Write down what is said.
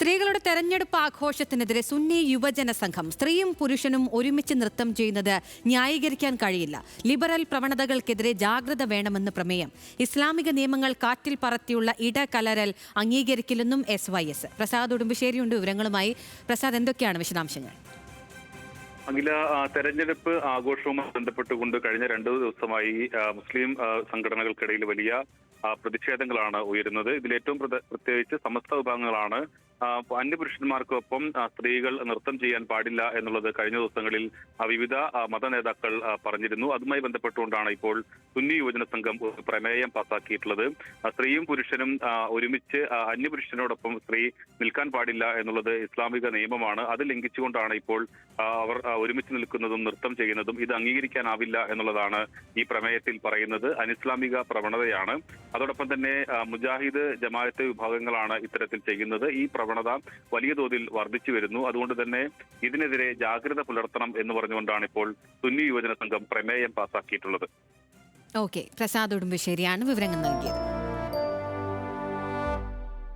സ്ത്രീകളുടെ തെരഞ്ഞെടുപ്പ് ആഘോഷത്തിനെതിരെ സുന്നി യുവജന സംഘം സ്ത്രീയും പുരുഷനും ഒരുമിച്ച് നൃത്തം ചെയ്യുന്നത് ന്യായീകരിക്കാൻ കഴിയില്ല. ലിബറൽ പ്രവണതകൾക്കെതിരെ ജാഗ്രത വേണമെന്ന് പ്രമേയം. ഇസ്ലാമിക നിയമങ്ങൾ കാറ്റിൽ പറത്തിയുള്ള ഇടകലരൽ അംഗീകരിക്കില്ലെന്നും എസ് വൈ എസ് പ്രസാദ് ഉടുമ്പശ്ശേരിയുണ്ട്. വിവരങ്ങളുമായി പ്രസാദ് എന്തൊക്കെയാണ് വിശദാംശങ്ങൾ? അഖില തെരഞ്ഞെടുപ്പ് ആഘോഷവുമായി ബന്ധപ്പെട്ടുകൊണ്ട് കഴിഞ്ഞ രണ്ടു ദിവസമായി മുസ്ലിം സംഘടനകൾക്കിടയിൽ വലിയ പ്രതിഷേധങ്ങളാണ് ഉയരുന്നത്. ഇതിൽ ഏറ്റവും പ്രത്യേകിച്ച് സമസ്ത വിഭാഗങ്ങളാണ് അന്യപുരുഷന്മാർക്കൊപ്പം ആ, സ്ത്രീകൾ നൃത്തം ചെയ്യാൻ പാടില്ല എന്നുള്ളത് കഴിഞ്ഞ ദിവസങ്ങളിൽ വിവിധ മത നേതാക്കൾ പറഞ്ഞിരുന്നു. അതുമായി ബന്ധപ്പെട്ടുകൊണ്ടാണ് ഇപ്പോൾ സുന്നി യുവജന സംഘം ഒരു പ്രമേയം പാസാക്കിയിട്ടുള്ളത്. സ്ത്രീയും പുരുഷനും ഒരുമിച്ച് അന്യ അന്യപുരുഷനോടൊപ്പം സ്ത്രീ നിൽക്കാൻ പാടില്ല എന്നുള്ളത് ഇസ്ലാമിക നിയമമാണ്. അത് ലംഘിച്ചുകൊണ്ടാണ് ഇപ്പോൾ അവർ ഒരുമിച്ച് നിൽക്കുന്നതും നൃത്തം ചെയ്യുന്നതും ഇത് അംഗീകരിക്കാനാവില്ല എന്നുള്ളതാണ് ഈ പ്രമേയത്തിൽ പറയുന്നത്. അനിസ്ലാമിക പ്രവണതയാണ്. അതോടൊപ്പം തന്നെ മുജാഹിദ് ജമാഅത്ത് വിഭാഗങ്ങളാണ് ഇത്തരത്തിൽ ചെയ്യുന്നത്. ഈ പ്രവണത വലിയ തോതിൽ വർദ്ധിച്ചു വരുന്നു. അതുകൊണ്ട് തന്നെ ഇതിനെതിരെ ജാഗ്രത പുലർത്തണം എന്ന് പറഞ്ഞുകൊണ്ടാണ് ഇപ്പോൾ സുന്നി യുവജന സംഘം പ്രമേയം പാസാക്കിയിട്ടുള്ളത്. ഓക്കെ പ്രസാദ് ഉടുമ്പശ്ശേരിയാണ് വിവരങ്ങൾ നൽകിയത്.